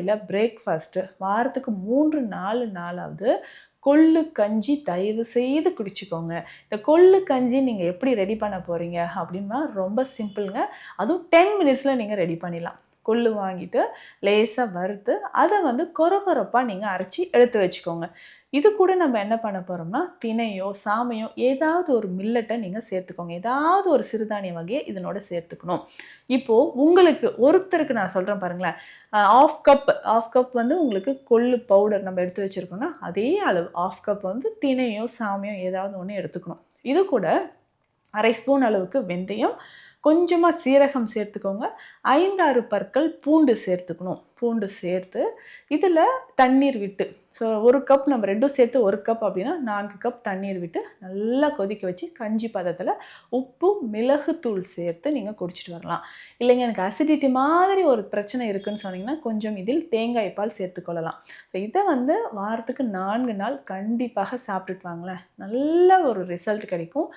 இல்லை பிரேக்ஃபாஸ்ட்டு வாரத்துக்கு மூன்று நாலு நாளாவது கொள்ளு கஞ்சி தயவு செய்து குடிச்சுக்கோங்க. இந்த கொள்ளு கஞ்சி நீங்கள் எப்படி ரெடி பண்ண போகிறீங்க அப்படின்னா ரொம்ப சிம்பிளுங்க அதுவும் டென் மினிட்ஸில் நீங்கள் ரெடி பண்ணிடலாம். கொள்ளு வாங்கிட்டு லேசாக வறுத்து அதை வந்து கொர கொரப்பாக நீங்கள் அரைச்சி எடுத்து வச்சுக்கோங்க. இது கூட நம்ம என்ன பண்ண போகிறோம்னா தினையோ சாமையோ ஏதாவது ஒரு மில்லட்டை நீங்கள் சேர்த்துக்கோங்க. ஏதாவது ஒரு சிறுதானிய வகையை இதனோட சேர்த்துக்கணும். இப்போது உங்களுக்கு ஒருத்தருக்கு நான் சொல்கிறேன் பாருங்களேன். ஆஃப் கப் ஆஃப் கப் வந்து உங்களுக்கு கொள்ளு பவுடர் நம்ம எடுத்து வச்சுருக்கோம்னா அதே அளவு ஆஃப் கப் வந்து திணையோ சாமையோ ஏதாவது ஒன்று எடுத்துக்கணும். இது கூட அரை ஸ்பூன் அளவுக்கு வெந்தயம் கொஞ்சமாக சீரகம் சேர்த்துக்கோங்க. ஐந்தாறு பற்கள் பூண்டு சேர்த்துக்கணும். பூண்டு சேர்த்து இதில் தண்ணீர் விட்டு ஸோ ஒரு கப் நம்ம ரெண்டும் சேர்த்து ஒரு கப் அப்படின்னா நான்கு கப் தண்ணீர் விட்டு நல்லா கொதிக்க வச்சு கஞ்சி பதத்தில் உப்பு மிளகுத்தூள் சேர்த்து நீங்கள் குடிச்சிட்டு வரலாம். இல்லைங்க எனக்கு அசிடிட்டி மாதிரி ஒரு பிரச்சனை இருக்குதுன்னு சொன்னீங்கன்னா கொஞ்சம் இதில் தேங்காய் பால் சேர்த்துக்கொள்ளலாம். ஸோ இதை வந்து வாரத்துக்கு நான்கு நாள் கண்டிப்பாக சாப்பிட்டுட்டு வாங்களேன். நல்ல ஒரு ரிசல்ட் கிடைக்கும்.